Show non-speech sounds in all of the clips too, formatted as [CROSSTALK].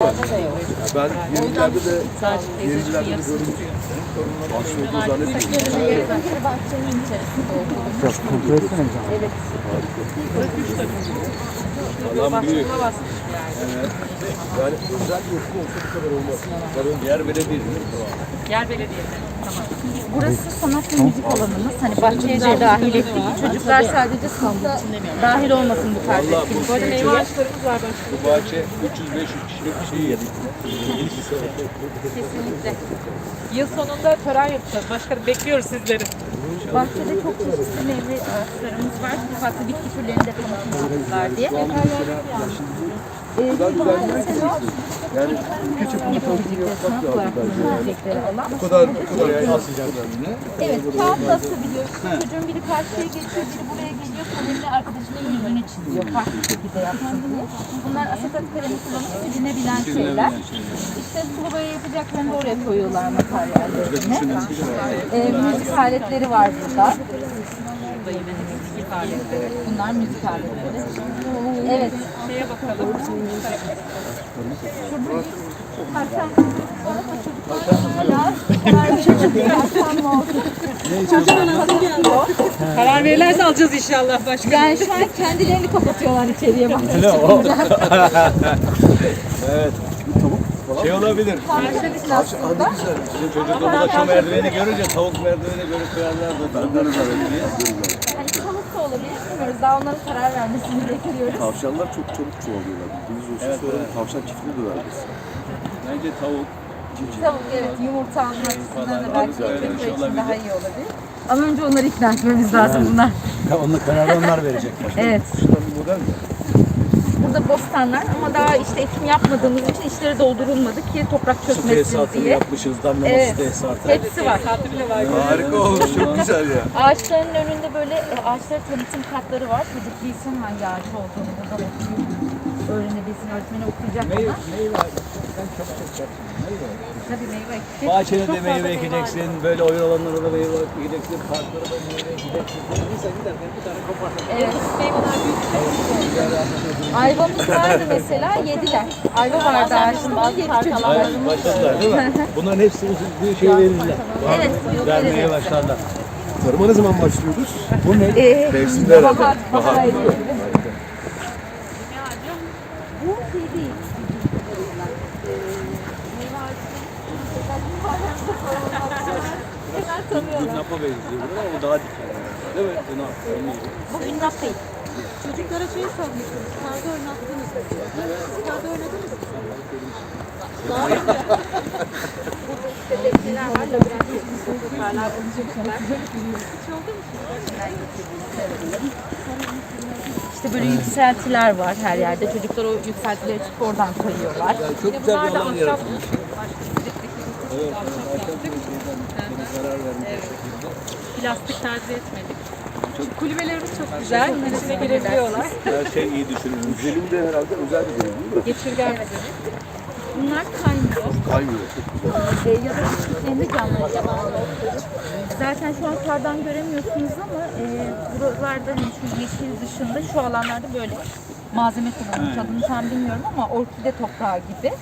Ben yenilerde de yenilerde de. Aslında olduğu zannetmiyorum. bahçenin içerisinde olduğunu Biraz kontrol etsene bir zaman. Evet. Alan büyük. Yani. Özel bir okul olsa bu kadar olmaz. Tabii yer belediye değil. Yer belediyesi. Tamam. Burası sanat ve müzik alanımız. Hani bahçeye de dahil ettik. Çocuklar sadece sınıfta dahil olmasın bu tarz Valla bu arada meyve ağaçlarımız var bu bahçe 300-500 kişilik bir şey yedik. Kesinlikle. Yıl sonunda tören yapacağız. Başkanım bekliyoruz sizleri. Bahçede çok çeşitli meyve ağaçlarımız var. Farklı bitki türlerini de tanıtmışlar diye. Güzel güzel mesela Yani ülke yapmak sınıf lazım olarak bence yani. alan. Bu kadar bu kadar yani asılacak. Evet, kağıtla asabiliyorsun. Çocuğun biri karşıya geçiyor, biri buraya geliyor. Kalemle arkadaşının yüzünü çiziyor. Farklı şekilde yapsın diye. Bunlar asetat kalemi kullanıp silinebilen şeyler. İşte sulu boya yapacaklarını oraya koyuyorlar materyallerini. Ee, müzik aletleri var burada. Müzik aletleri. Bunlar müzik aletleri. Evet. Şeye bakalım. Hakan, hala hala çocuk mı oldu? Karar verirlerse alacağız inşallah başkanım. Yani şu an kendilerini kapatıyorlar içeriye bakınca. Şey olabilir. Aslında. Bizim çocukluğumuzda şu merdiveni görünce tavuk merdiveni görüp koyarlardı. Ben de Hani tavuk da olabilir bilmiyoruz. Daha onların karar vermesini bekliyoruz. Tavşanlar çok çabuk çoğalıyorlar. Bildiğiniz olsun sonra tavuşan çiftliği de var biz. Bence tavuk. Tavuk evet yumurta almak açısından da belki şey için olabilir. daha iyi olabilir. Ama önce onları ikna etmemiz lazım bunlar. Onun kararı onlar verecek. Evet. Şundan bir model mi? Bostanlar ama daha işte ekim yapmadığımız için içleri doldurulmadı ki toprak çökmesin Tesisatını diye. yapmışız, damlaması Evet. tesisatı. Hepsi var. Saati bile var. Harika olmuş. Çok güzel ya. Ağaçların önünde böyle e, ağaçlara tanıtım kartları var. Çocuk bilsin hangi ağaç olduğunu buradan okuyup öğrenebilsin. Öğretmeni okuyacak Meyve, ona. meyve. Sen çok çok. Meyve. Tabii meyve ekecek. De meyve ekeceksin, böyle oyun alanlara da meyve ekeceksin, parklara da meyve ekeceksin. Neyse giderken bir tane kopartın. Evet. Meyveler büyük. Ayvamız vardı mesela [LAUGHS] yediler. Ayva vardı ağaçta yedi çocuklar. Başladılar değil mi? [LAUGHS] Bunların hepsini bir şey verirler. Evet. Vermeye başlarlar. Tarıma ne zaman başlıyoruz? Bu ne? Ee, Mevsimde herhalde. bahar, bahar Bahar. ayı. Ne ağacı? Bu şey değil. Napa benziyor bu ama o daha dikkat. Değil mi? Napa. Bu ünnap değil. Çocuklara şey sormuştum. Karda oynattınız mı? Siz karda oynadınız mı? Bebekler var, labirent yapmışlar. İşte böyle yükseltiler var her yerde. Çocuklar o yükseltilere çıkıp oradan kayıyorlar. Çok güzel bir alan ahşap. Yaratmış. Plastik tercih etmedik. Şu kulübelerimiz çok güzel. İçine girebiliyorlar. [LAUGHS] Her şey iyi düşünülmüş. Zemin de herhalde özel bir zemin değil mi? Geçirgen bize. Bunlar kaymıyor. Kaymıyor. Çok güzel. E, ya da küçüklerinde canlı Zaten şu an kardan göremiyorsunuz ama e, buralarda şu yeşil dışında şu alanlarda böyle malzeme kullanılmış adını tam bilmiyorum ama orkide toprağı gibi.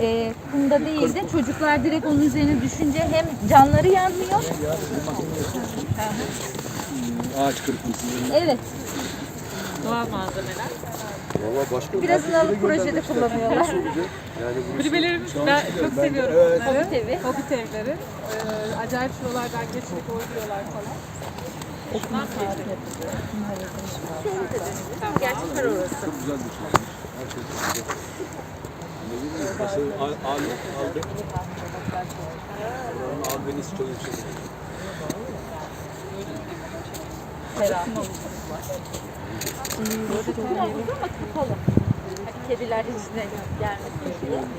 E, kumda değil de çocuklar direkt onun üzerine düşünce hem canları yanmıyor. Ağaç kırıklısı. Evet. Doğal malzemeler. Valla başka Birazını alıp projede kullanıyorlar. Yani Kulübelerimiz ben çok seviyorum Evet. bunları. Hobbit evi. Hobbit evleri. Ee, acayip şuralardan geçirip oynuyorlar falan. Okumak keyifli. Gerçi kar orası. çok güzel. Her şey güzel. Burası Al- Al- Albe. Albenisi çok yüksek. Ferah. Ama kapalı. Hani kediler içine gelmesin.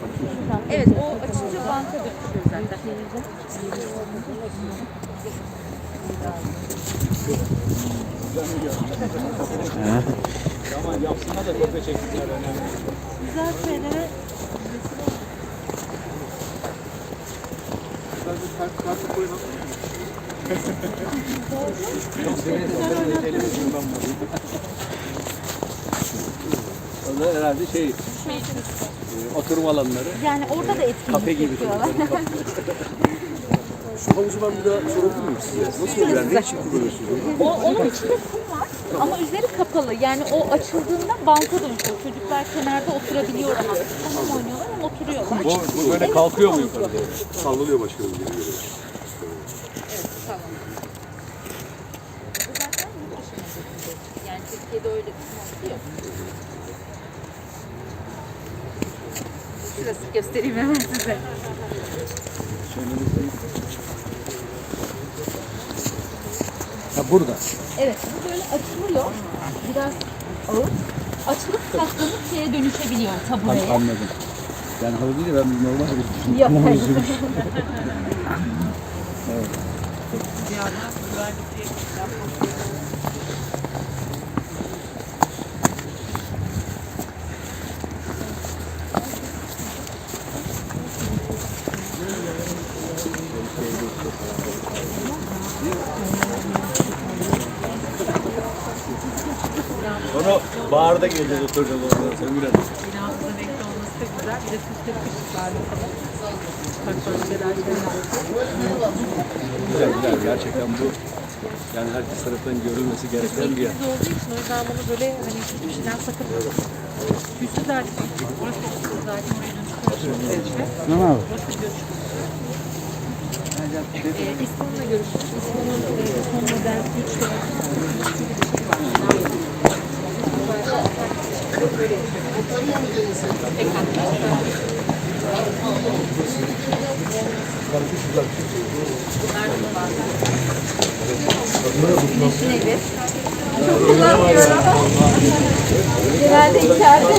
Evet o açınca banka dönüşüyor zaten. Ama yapsınlar da kopya çeksinler önemli. Güzel şeylere O da herhalde şey, oturum alanları. Yani orada da etkinlik Kafe gibi yapıyorlar. [LAUGHS] Havuzu ben bir daha sorabilir miyim size? Nasıl oluyor? Yani ne için kullanıyorsunuz? O, onun içinde kum var ama üzeri kapalı. Yani o açıldığında banka dönüşüyor. Çocuklar kenarda oturabiliyor ama. Tamam oynuyorlar ama oturuyorlar. Bu, bu böyle kalkıyor mu yukarı doğru? Sallanıyor başkanım. geri geri. Bu zaten yurt dışına götürülecek. Yani Türkiye'de öyle bir kum yok. Şurası göstereyim hemen size. Ha burada. Evet, bu böyle açılıyor. Biraz ağır. Açılıp katlanıp şeye dönüşebiliyor tabureye. Anladım. Yani halı değil de ben normal bir Yok, hayır. Sonra [LAUGHS] baharda geleceğiz oturacağız orada. Sevgili Hanım. Binamızın renkli olması da güzel. Bir de süslemişler falan. Bak şeyler şeyler. güzel güzel. Gerçekten bu yani herkes tarafından görülmesi gereken bir yer. Biz olduğu için o yüzden bunu böyle hani hiçbir şeyden sakınmıyoruz. Süslü zaten. Orası da süslü zaten. Oraya dönüştürüyoruz. Ne abi? Burası görüşürüz. Ee, İslam'la görüşürüz. İslam'ın e, son model güçlü. Güneşin evi. Çok kullanmıyorum. Genelde içeride.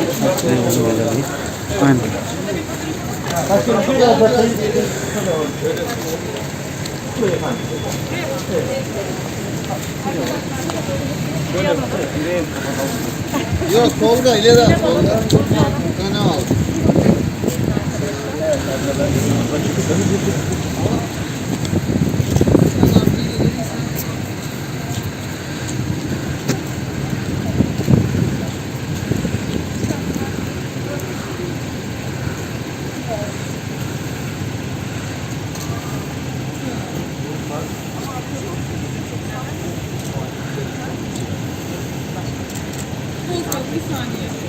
Yok Tolga ileri at Tolga. Öne al. Saniye.